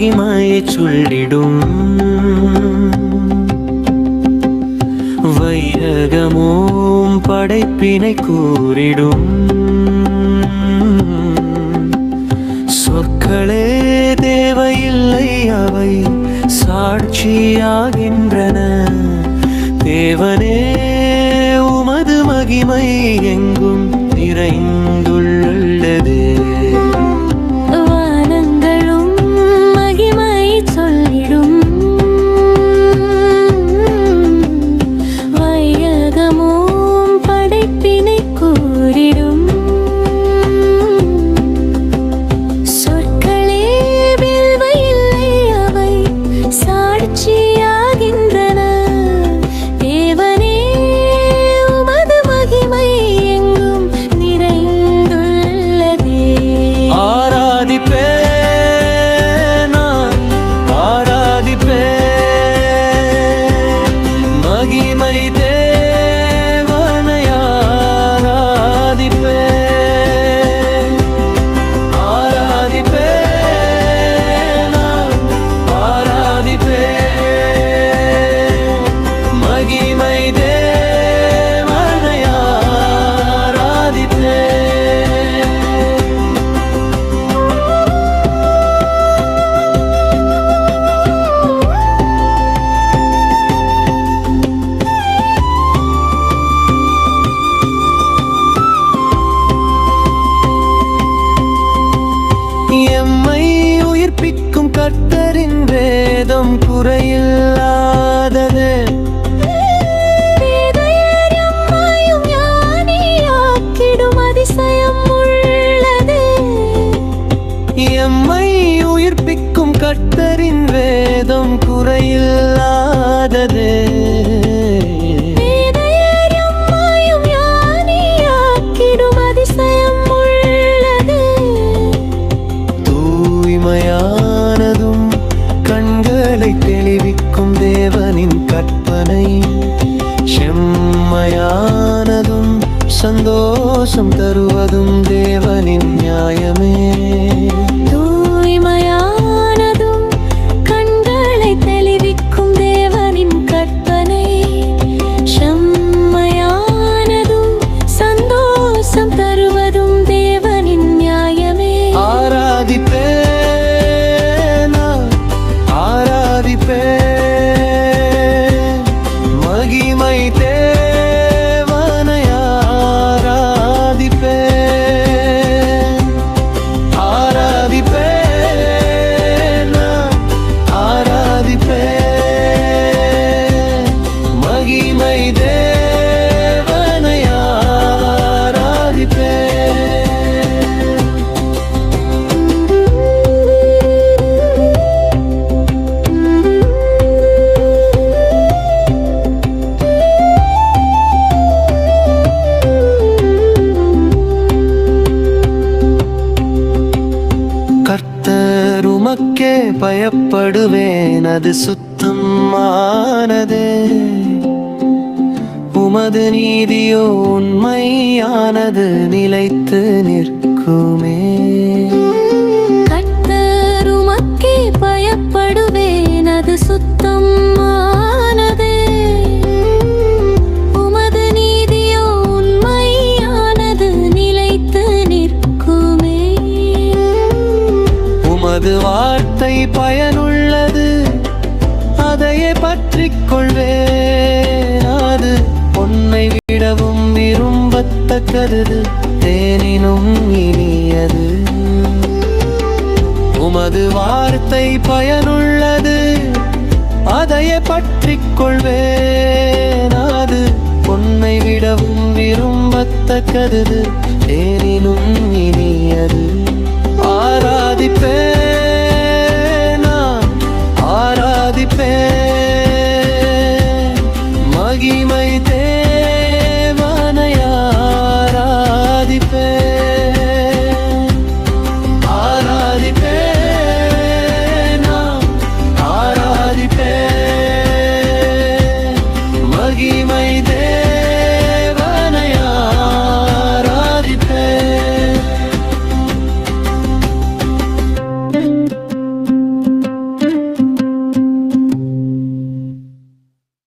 மகிமையை சொல்லிடும். வையகமும் படைப்பினை கூறிடும். சொற்களே தேவையில்லை அவை சாட்சியாகின்றன. தேவனே உமது மகிமை எங்கும் நிறைந்து கர்த்தரின் வேதம் குறையில்லாதது. எம்மை உயிர்ப்பிக்கும் கர்த்தரின் வேதம் குறையில்லாதது சந்தோஷம் தருவதும் உமக்கே பயப்படுவேன். அது சுத்தமானதே. உமது நீதியோ உண்மையானது. நிலைத்து நிற்குமே. உமது வார்த்தை பயனுள்ளது. அதையே பற்றி கொள்வேன் அது பொன்னை விடவும் விரும்பத்தக்கது தேனினும் இனியது. உமது வார்த்தை பயனுள்ளது. அதையே பற்றி கொள்வேன் அது பொன்னை விடவும் விரும்பத்தக்கது